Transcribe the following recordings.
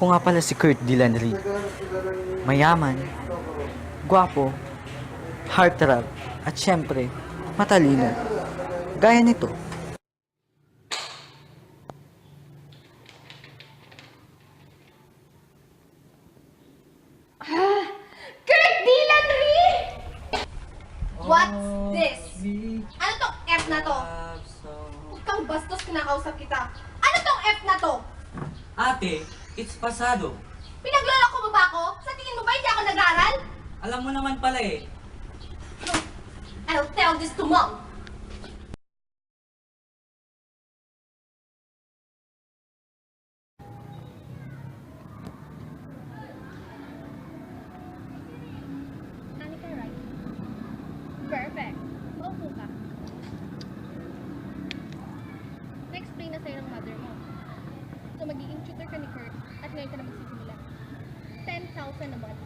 Ako nga pala si Kurt Dilanry. Mayaman, gwapo, heartthrob, at syempre, matalino. Gaya nito. Kurt Dillanry! What's this? Ano tong F na to? Huwag kang bastos kinakausap kita. Ano tong F na to? Ate, it's pasado. Pinagloloko mo ba ako? Sa tingin mo ba hindi ako nag-aral? Alam mo naman pala eh. I'll tell this to mom. Perfect. Maupo ka. Na-explain na sa'yo ng mother mo. So, magiging tutor ka ni Kurt at ngayon ka na magsisimula. 10,000 a month.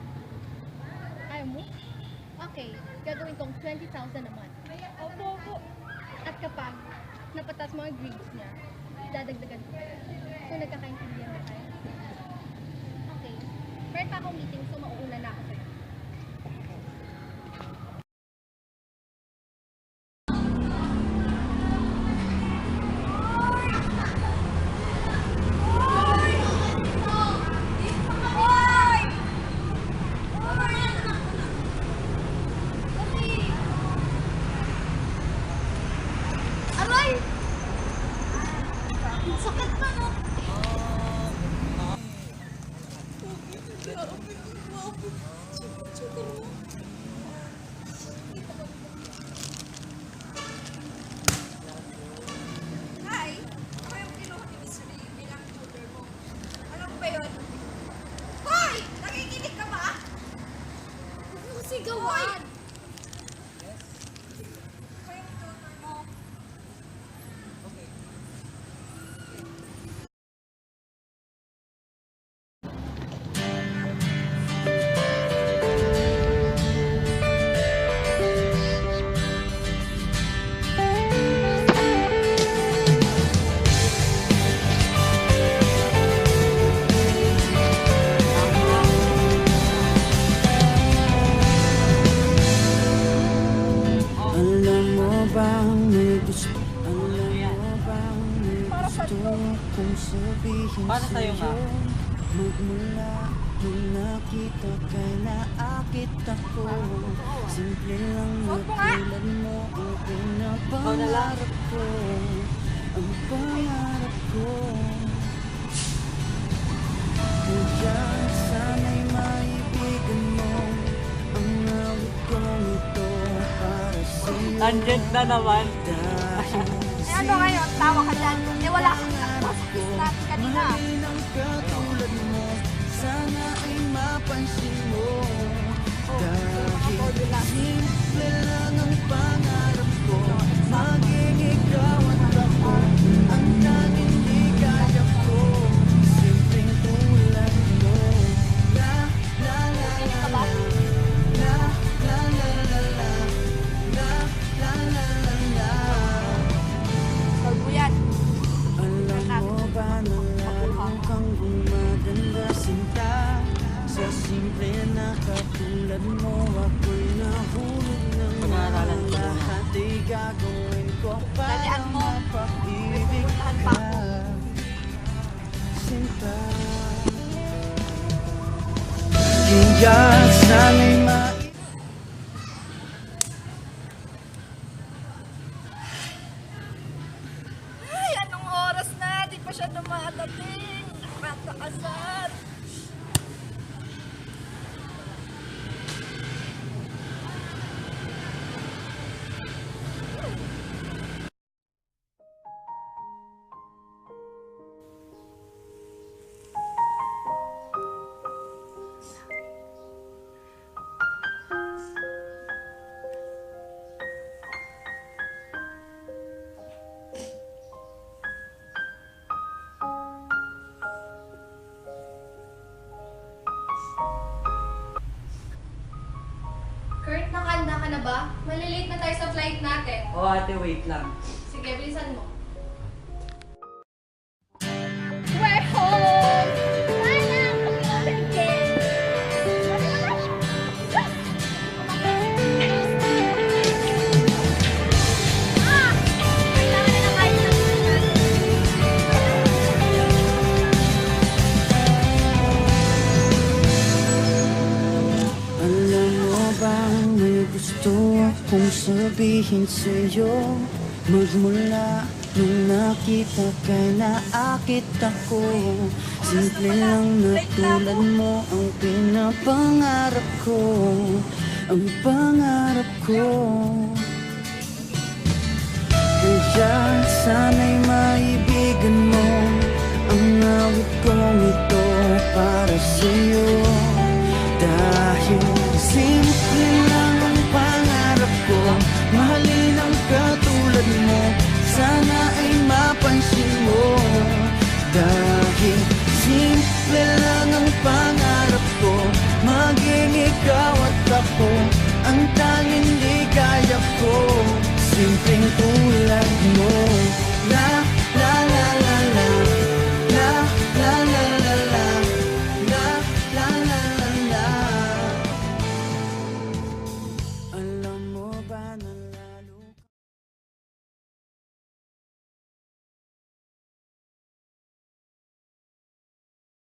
Ayaw mo? Okay, gagawin kong 20,000 a month. Opo, opo. At kapag napatas mo ang grades niya, dadagdagan ko. So, nagkakaintindihan na tayo. Okay. Meron pa akong meeting, so mauuna na ako sa'yo. Alam mo ba yun? Bang may gusto Alam mo bang may gusto Kung sabihin sa'yo. Magmula nung nakita kay naakit ako. Simple lang na tulad mo Ang pinapangarap ko. Ang pangarap ko. Kaya Tangent na naman. Eh ano ngayon? Tawa ka dyan. Eh wala kang takbo sa kiss natin kanina. Sana ay mapansin mo Dahil simple lang katulad mo Ako'y nahulog ng Pag-aaralan ko. lahat Ay gagawin ko para Dalian mo. mapag-ibig Puntahan ka pa ako. Sinta Kaya sana'y ma Ay, anong oras na? Di pa siya dumadating. Nakakasar. Kurt, nakahanda ka na ba? Malilate na tayo sa flight natin. Oh ate, wait lang. Sige, bilisan mo. Sabihin sa'yo Magmula nung nakita ka naakit ako. Simple lang na tulad mo ang pinapangarap ko Ang pangarap ko Mahalin ang katulad mo Sana ay mapansin mo. Dahil simple lang ang pangarap ko Maging ikaw at ako Ang tanging di kaya ko. Simpleng tulad mo Dahil